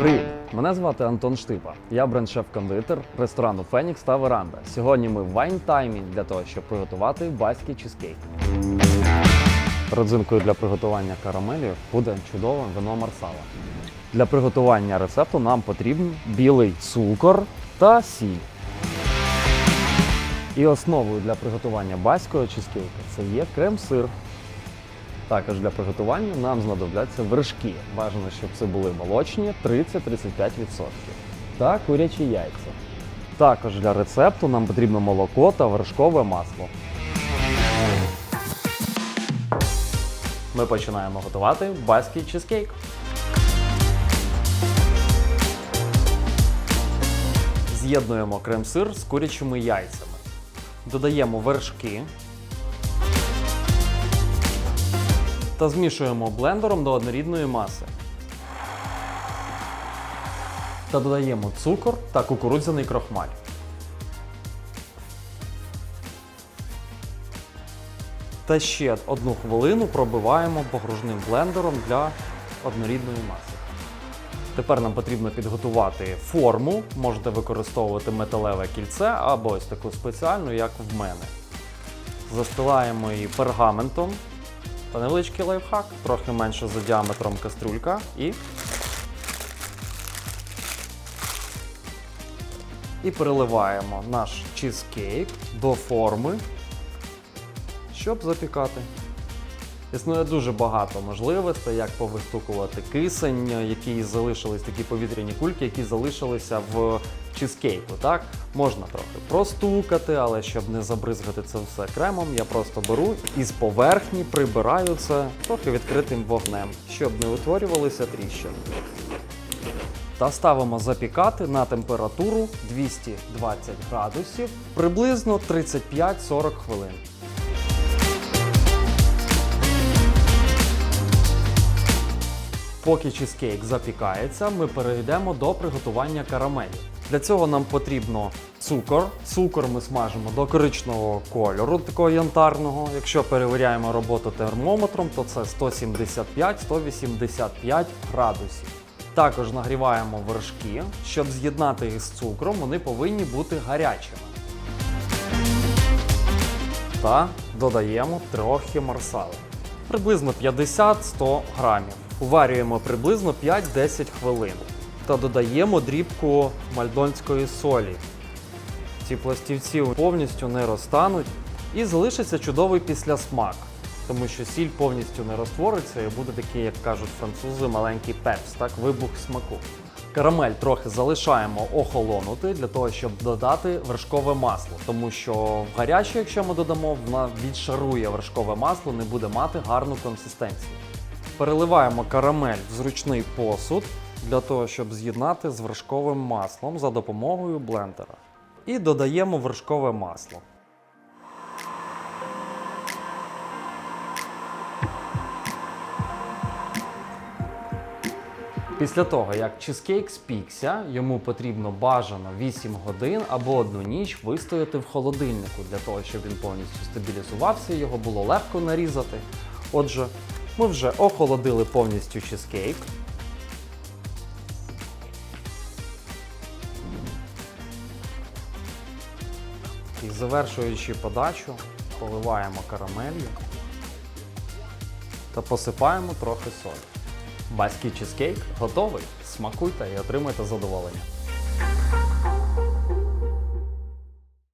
Привіт! Мене звати Антон Штипа. Я бренд-шеф-кондитер ресторану Фенікс та Веранда. Сьогодні ми в вайн-таймі для того, щоб приготувати баський чизкейк. Родзинкою для приготування карамелі буде чудове вино марсала. Для приготування рецепту нам потрібен білий цукор та сіль. І основою для приготування баського чизкейка це є крем-сир. Також для приготування нам знадобляться вершки. Бажано, щоб це були молочні 30-35%. Та курячі яйця. Також для рецепту нам потрібно молоко та вершкове масло. Ми починаємо готувати баський чизкейк. З'єднуємо крем-сир з курячими яйцями. Додаємо вершки. Та змішуємо блендером до однорідної маси. Та додаємо цукор та кукурудзяний крохмаль. Та ще одну хвилину пробиваємо погружним блендером для однорідної маси. Тепер нам потрібно підготувати форму. Можете використовувати металеве кільце або ось таку спеціальну, як в мене. Застилаємо її пергаментом та невеличкий лайфхак, трохи менше за діаметром каструлька і. І переливаємо наш чизкейк до форми, щоб запікати. Існує дуже багато можливостей, як повистукувати кисень, які залишились такі повітряні кульки, які залишилися в чизкейку. Так? Можна трохи простукати, але щоб не забризгати це все кремом, я просто беру і з поверхні прибираю це трохи відкритим вогнем, щоб не утворювалися тріщини. Та ставимо запікати на температуру 220 градусів приблизно 35-40 хвилин. Поки чизкейк запікається, ми перейдемо до приготування карамелі. Для цього нам потрібно цукор. Цукор ми смажимо до коричневого кольору, такого янтарного. Якщо перевіряємо роботу термометром, то це 175-185 градусів. Також нагріваємо вершки. Щоб з'єднати їх з цукром, вони повинні бути гарячими. Та додаємо трохи марсали. Приблизно 50-100 грамів. Уварюємо приблизно 5-10 хвилин. Та додаємо дрібку мальдонської солі. Ці пластівці повністю не розтануть і залишиться чудовий післясмак, тому що сіль повністю не розтвориться і буде такий, як кажуть французи, маленький пепс, так, вибух смаку. Карамель трохи залишаємо охолонути для того, щоб додати вершкове масло, тому що в гаряче, якщо ми додамо, вона відшарує вершкове масло, не буде мати гарну консистенцію. Переливаємо карамель в зручний посуд для того, щоб з'єднати з вершковим маслом за допомогою блендера. І додаємо вершкове масло. Після того, як чизкейк спікся, йому потрібно бажано 8 годин або одну ніч вистояти в холодильнику для того, щоб він повністю стабілізувався, його було легко нарізати. Отже, ми вже охолодили повністю чизкейк. І завершуючи подачу, поливаємо карамелью та посипаємо трохи солі. Баський чизкейк готовий. Смакуйте і отримайте задоволення.